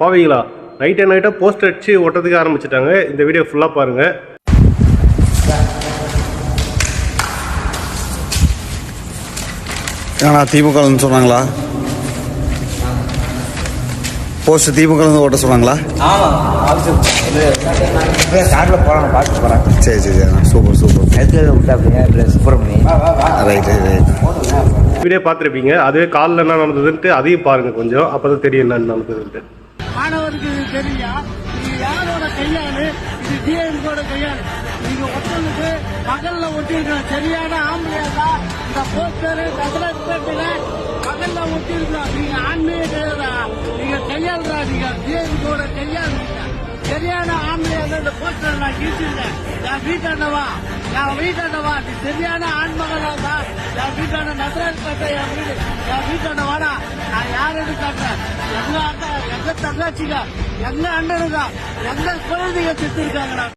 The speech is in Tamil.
பாவீங்களா? நைட் அண்ட் நைட்டாக போஸ்ட் அடிச்சு ஒட்டத்துக்கு ஆரம்பிச்சிட்டாங்க. இந்த வீடியோ ஃபுல்லாக பாருங்கள் ஏன்னா திமுகன்னு சொன்னாங்களா? போஸ்ட் திமுகலேருந்து ஓட்ட சொன்னாங்களா? சரி சரி சரி. சூப்பர் சூப்பர் நேரத்தில் விட்டா அப்படிங்க Subramani right right right video பார்த்துருப்பீங்க. அதுவே காலில் என்ன நடந்ததுன்ட்டு அதையும் பாருங்கள் கொஞ்சம். அப்போ தான் தெரியும் என்ன நடந்ததுன்ட்டு. மாணவருக்கு இது தெரியா? இது யாரோட கையாளு? இது டிஎம்கோட கையாளு. இது ஒருத்தனுக்கு பகல்ல ஒட்டிருக்கிற சரியான ஆம்பளையா இந்த போஸ்டர் கசரத்துல பகல்ல ஒட்டிருக்கிறோம் நீங்க ஆண்மையே கிடையாதா? நீங்க கையாளுறா நீங்க டிஎம்கோட கையாளு. சரியான ஆம்பளையா இந்த போஸ்டர் நான் கீழ்ச்சிருக்கேன் என் வீட்டாண்டவா? என் வீட்டாண்டவா? நீ சரியான ஆண்மகனா தான் என் வீட்டாண்ட நசரத் என் வீடு? என் வீட்டாண்ட வாடா நான் யாருன்னு எங்க அண்ணனுக்கா எங்க தங்கச்சிங்க எங்க குழந்தைங்க செத்து இருக்காங்கடா